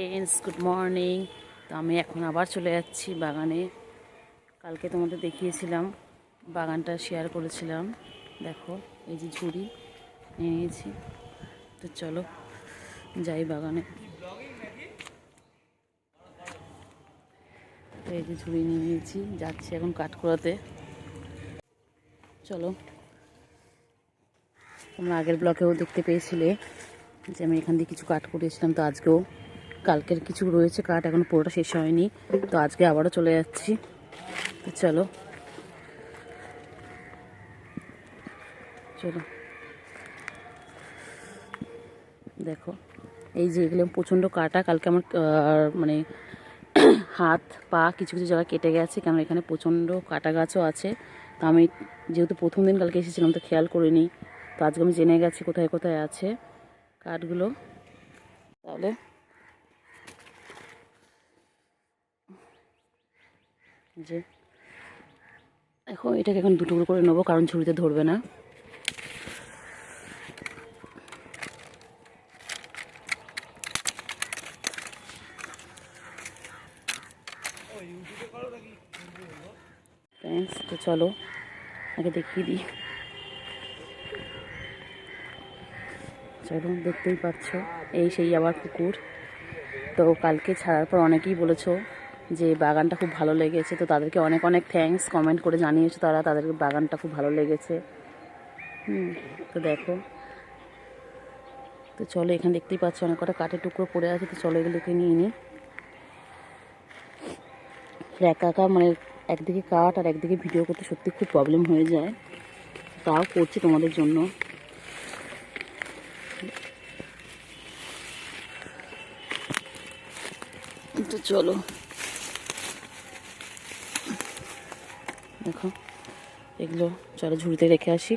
Friends good morning তো আমি এখন আবার চলে যাচ্ছি বাগানে। কালকে তোমাদের দেখিয়েছিলাম, বাগানটা শেয়ার করেছিলাম। দেখো, এই যে ঝুড়ি নিয়ে নিয়েছি। তো চলো, যাই বাগানে। তো এই যে ঝুড়ি নিয়ে নিয়েছি, যাচ্ছি এখন কাঠকোড়াতে চলো, তোমরা আগের ব্লকেও দেখতে পেয়েছিলে যে আমি এখান দিয়ে কিছু কাঠ করিয়েছিলাম তো আজকেও কালকের কিছু রয়েছে কাঠ এখন পুরোটা শেষ হয়নি, তো আজকে আবারও চলে যাচ্ছি। তো চলো। চলো। দেখো, এই যে এগুলো প্রচণ্ড কাটা, কালকে আমার মানে হাত, পা কিছু কিছু জায়গায় কেটে গেছে কেন এখানে প্রচণ্ড কাটা গাছও আছে। তো আমি যেহেতু প্রথম দিন কালকে এসেছিলাম, তো খেয়াল করিনি। তো আজকে আমি জেনে গেছি কোথায় কোথায় আছে কাঠগুলো। তাহলে যে এখন এটাকে এখন দুটুকরো করে নেব, কারণ ঝুড়িতে ধরবে না। তো চলো, আগে দেখিয়ে দিই। চলো, দেখতেই পাচ্ছ, এই সেই আবার পুকুর তো কালকে ছাড়ার পর অনেকেই বলেছ যে বাগানটা খুব ভালো লেগেছে, তো তাদেরকে অনেক অনেক থ্যাঙ্কস কমেন্ট করে জানিয়েছে তারা তাদের বাগানটা খুব ভালো লেগেছে। হুম, তো দেখো। তো চলো, এখানে দেখতেই পাচ্ছ অনেক কটা কাঠের টুকরো পড়ে আছে, তো চলো এগুলোকে নিয়ে নিই একা একা মানে একদিকে কাঠ আর একদিকে ভিডিও করতে সত্যি খুব প্রবলেম হয়ে যায়। তাও করছি তোমাদের জন্য। তো চলো। দেখো, এগুলো চলো ঝুড়িতে রেখে আসি।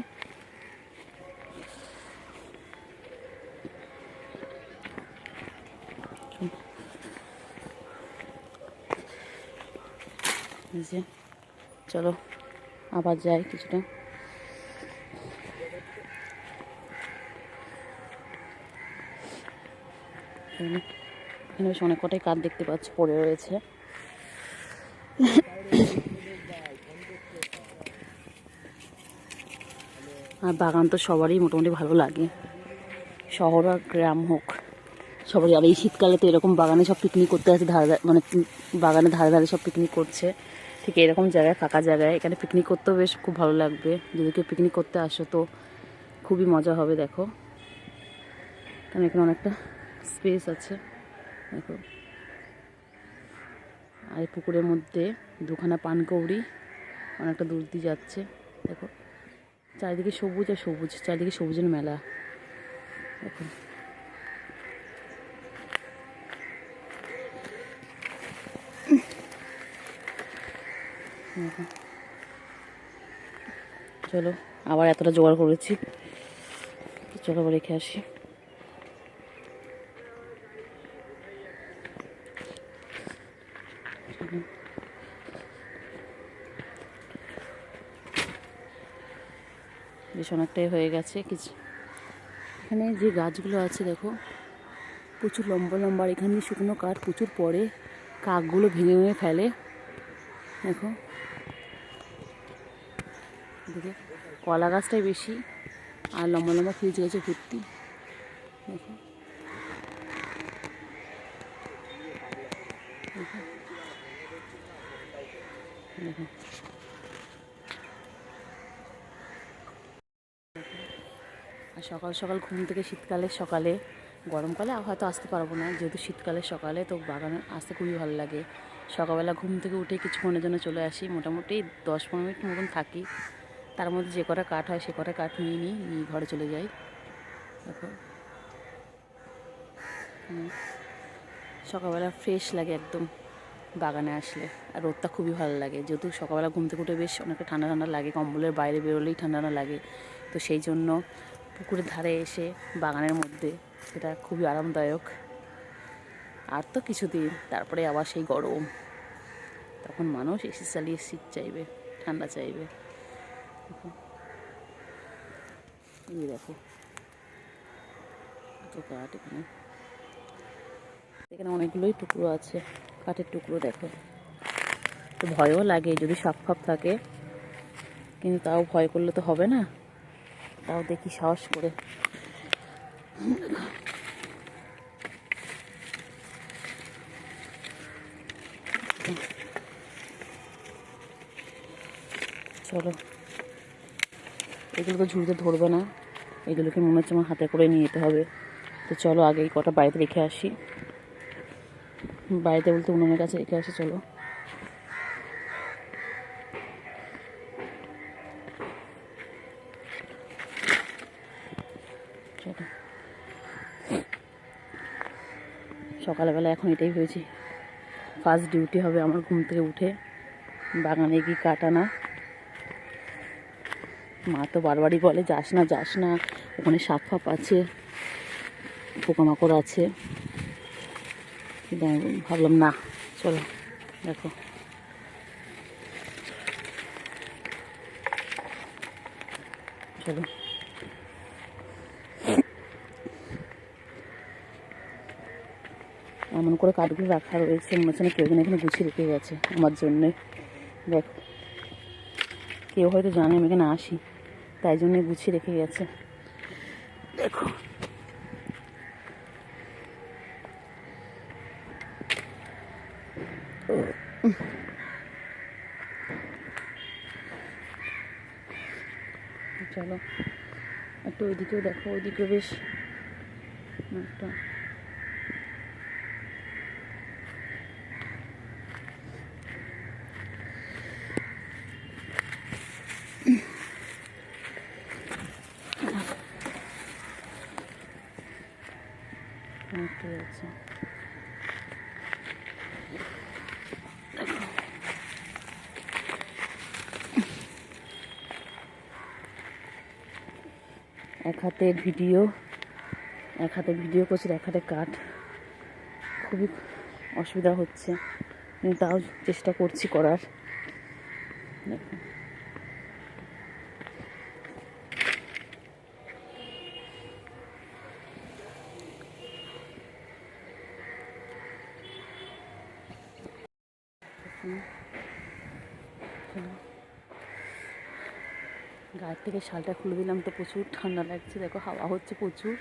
চলো আবার যাই কিছুটা। এখানে বেশ অনেক কটাই কাঠ দেখতে পাচ্ছ, পড়ে রয়েছে। আর বাগান তো সবারই মোটামুটি ভালো লাগে। শহর আর গ্রাম হোক, সবারই। আর এই শীতকালে তো এরকম বাগানে সব পিকনিক করতে আছে ধারে মানে বাগানে ধারে ধারে সব পিকনিক করছে। ঠিক এরকম জায়গায়, ফাঁকা জায়গায়। এখানে পিকনিক করতেও বেশ খুব ভালো লাগবে। যদি কেউ পিকনিক করতে আসো তো খুবই মজা হবে, দেখো। কারণ এখানে অনেকটা স্পেস আছে, দেখো। আর পুকুরের মধ্যে দুখানা পানকৌড়ি, অনেকটা দূর দিয়ে যাচ্ছে, দেখো। চারিদিকে সবুজ আর সবুজ, চারিদিকে সবুজের মেলা। দেখো। চলো, আবার এতটা জোগাড় করেছি। চলো, আবার রেখে আসি। বেশ অনেকটাই হয়ে গেছে। কিছু এখানে যে গাছগুলো আছে, দেখো, প্রচুর লম্বা লম্বা এখানে শুকনো কাঠ প্রচুর পড়ে, কাকগুলো ভেঙে ভেঙে ফেলে। দেখো, দেখে, কলা গাছটাই বেশি, আর লম্বা লম্বা ফ্রিজ গেছে ভর্তি। দেখো দেখো। দেখো আর সকাল সকাল ঘুম থেকে শীতকালে সকালে গরমকালে হয়তো আসতে পারব না। যেহেতু শীতকালে সকালে তো বাগানে আসতে খুবই ভালো লাগে। সকালবেলা ঘুম থেকে উঠে কিছুক্ষণের জন্য চলে আসি। মোটামুটি দশ পনেরো মিনিট মতন থাকি। তার মধ্যে যে কটা কাঠ হয় সে কটা কাঠ নিয়ে নিই, নিয়ে ঘরে চলে যাই। দেখো। সকালবেলা ফ্রেশ লাগে একদম বাগানে আসলে। আর রোদটা খুবই ভালো লাগে। যেহেতু সকালবেলা ঘুম থেকে উঠে বেশ অনেকটা ঠান্ডা ঠান্ডা লাগে। কম্বলের বাইরে বেরোলেই ঠান্ডা ঠান্ডা লাগে। তো সেই জন্য পুকুরের ধারে এসে বাগানের মধ্যে। সেটা খুবই আরামদায়ক। আর তো কিছুদিন, তারপরে আবার সেই গরম। তখন মানুষ এসি চালিয়ে শীত চাইবে, ঠান্ডা চাইবে। এই দেখো। কাঠ এখানে। এখানে অনেকগুলোই টুকরো আছে, কাঠের টুকরো দেখো। তো ভয়ও লাগে যদি সাপ ফাপ থাকে, কিন্তু তাও ভয় করলে তো হবে না। তাও দেখি সাহস করে। চলো। এগুলো তো ঝুড়িতে ধরবে না। এগুলোকে মনে হচ্ছে আমার হাতে করে নিয়ে যেতে হবে। তো চলো আগে কটা বাড়িতে রেখে আসি। বাড়িতে বলতে উনুনের কাছে রেখে আসি, চলো। সকালবেলা এখন এটাই হয়েছে। ফার্স্ট ডিউটি হবে আমার ঘুম থেকে উঠে। বাগানে গিয়ে কাটানা। মা তো বারবারই বলে, যাস না যাস না, ওখানে সাপ ফাপ আছে, পোকামাকড় আছে। ভাবলাম, না, চলো, দেখো। চলো। এমন করে কাঠগুলো রাখা রয়েছে। মনে হচ্ছে কেউ যেন এখানে গুছিয়ে রেখে গেছে আমার জন্যে। দেখো, কেউ হয়তো জানে আমি এখানে আসি, তাই জন্যে গুছিয়ে রেখে গেছে। দেখো। চলো, একটু ওইদিকেও দেখো, ওইদিকেও বেশ। একটু আছে এক হাতে ভিডিও, এক হাতে ভিডিও করছি এক হাতে কাঠ খুবই অসুবিধা হচ্ছে তাও চেষ্টা করছি করার। দেখো গায়ের থেকে শালটা খুলে দিলাম তো প্রচুর ঠান্ডা লাগছে, দেখো হাওয়া হচ্ছে প্রচুর।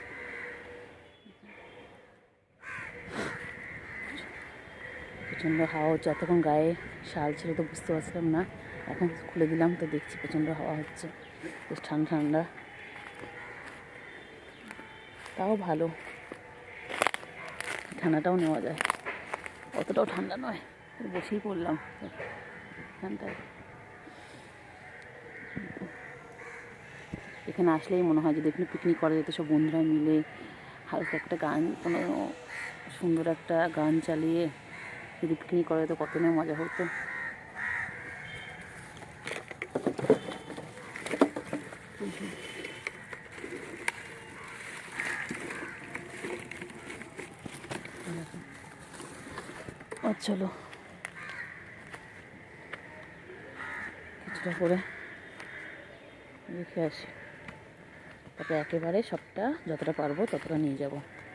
প্রচণ্ড হাওয়া হচ্ছে, এতক্ষণ গায়ে শাল ছিল তো বুঝতে পারছিলাম না, এখন খুলে দিলাম তো দেখছি প্রচণ্ড হাওয়া হচ্ছে, বেশ ঠান্ডা ঠান্ডা। তাও ভালো, ঠান্ডাটাও নেওয়া যায়, অতটাও ঠান্ডা নয়, বসেই পড়লাম। ঠান্ডায় এখানে আসলেই মনে হয় যদি এখানে পিকনিক করা যেত সব বন্ধুরা মিলে হালকা একটা গান, কোনো সুন্দর একটা গান চালিয়ে যদি পিকনিক করা যেত, কত না মজা হতো। আর চলো। কিছুটা করে রেখে আসি। তারপরে একেবারে সবটা যতটা পারব ততটা নিয়ে যাব।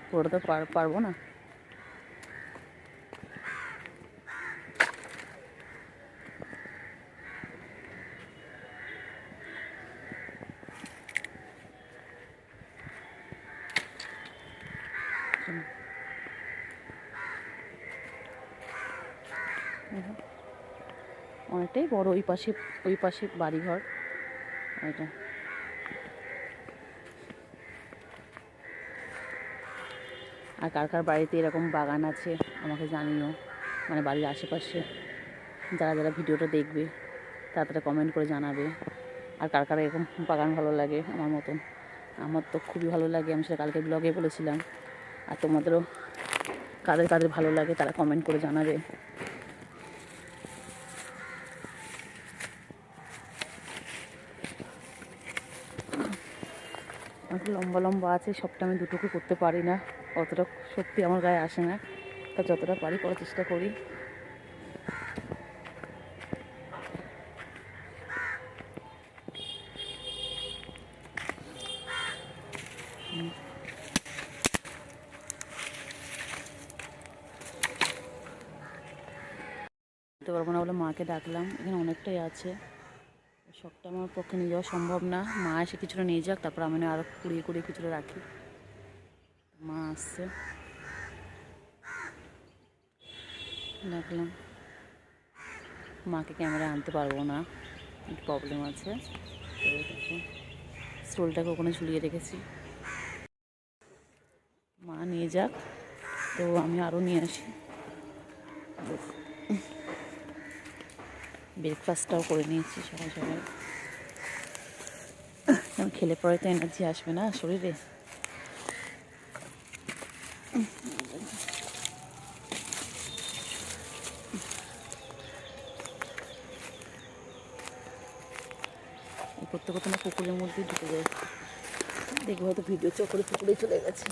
পুরোটা তো পারব না। অনেকটাই বড় ওই পাশে ওই পাশে বাড়িঘর। এটা আর কার কার বাড়িতে এরকম বাগান আছে, আমাকে জানিও। মানে বাড়ির আশেপাশে। যারা যারা ভিডিওটা দেখবে, তারা তারা কমেন্ট করে জানাবে। আর কার কার এরকম বাগান ভালো লাগে, আমার মতন। আমার তো খুবই ভালো লাগে, আমি সেটা কালকে ব্লগে বলেছিলাম। আর তোমাদেরও কাদের কাদের ভালো লাগে, তারা কমেন্ট করে জানাবে। লম্বা লম্বা আছে, সবটা আমি দুটুকু করতে পারি না। অতটা শক্তি আমার গায়ে আসে না। তা যতটা পারি করার চেষ্টা করি। পারব না বলে মাকে ডাকলাম। এখানে অনেকটাই আছে। সবটা আমার পক্ষে নিয়ে যাওয়া সম্ভব না। মা এসে কিছুটা নিয়ে যাক, তারপর আমি আরও কুড়িয়ে কুড়িয়ে কিছুটা রাখি। মা আসছে ডাকলাম মাকে ক্যামেরা আনতে পারব না, একটু প্রবলেম আছে। তো দেখো স্টোলটাকে ওখানে ঝুলিয়ে রেখেছি। মা নিয়ে যাক, তো আমি আরও নিয়ে আসি। ব্রেকফাস্টটাও করে নিয়েছি সকাল কারণ খেলে পরে তো এনার্জি আসবে না শরীরে। করতে করতে না পুকুরের মধ্যে ঢুকে যায়। দেখব হয়তো ভিডিও চক্করে পুকুরে চলে গেছে।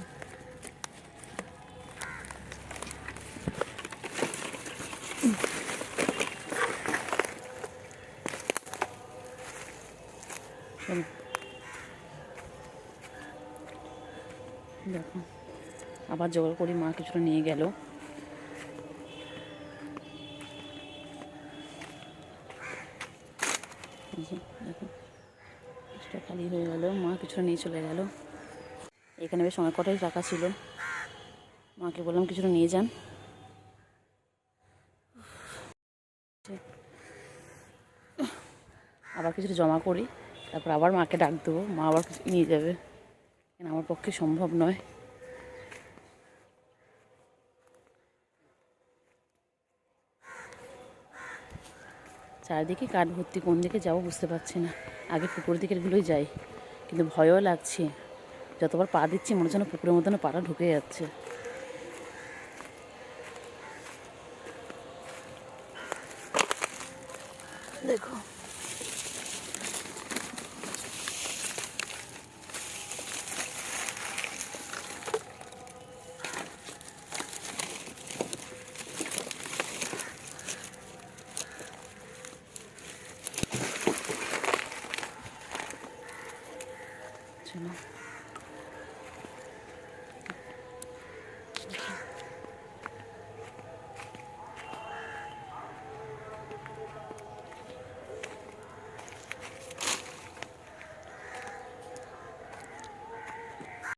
দেখো। আবার জোগাড় করি, মা কিছুটা নিয়ে গেল। খালি হয়ে গেল, মা কিছুটা নিয়ে চলে গেল। এখানে বেশ অনেক কটাই টাকা ছিল। মাকে বললাম কিছুটা নিয়ে যান। আবার কিছুটা জমা করি, তারপর আবার মাকে ডাক দেবো, মা আবার নিয়ে যাবে। আমার পক্ষে সম্ভব নয়। চারিদিকে কাঠ ভর্তি, কোন দিকে যাব বুঝতে পারছি না। আগে পুকুর দিকেরগুলোই যাই, কিন্তু ভয়ও লাগছে। যতবার পা দিচ্ছি মনে হচ্ছে পুকুরের মতন পাড়া ঢুকে যাচ্ছে। চলো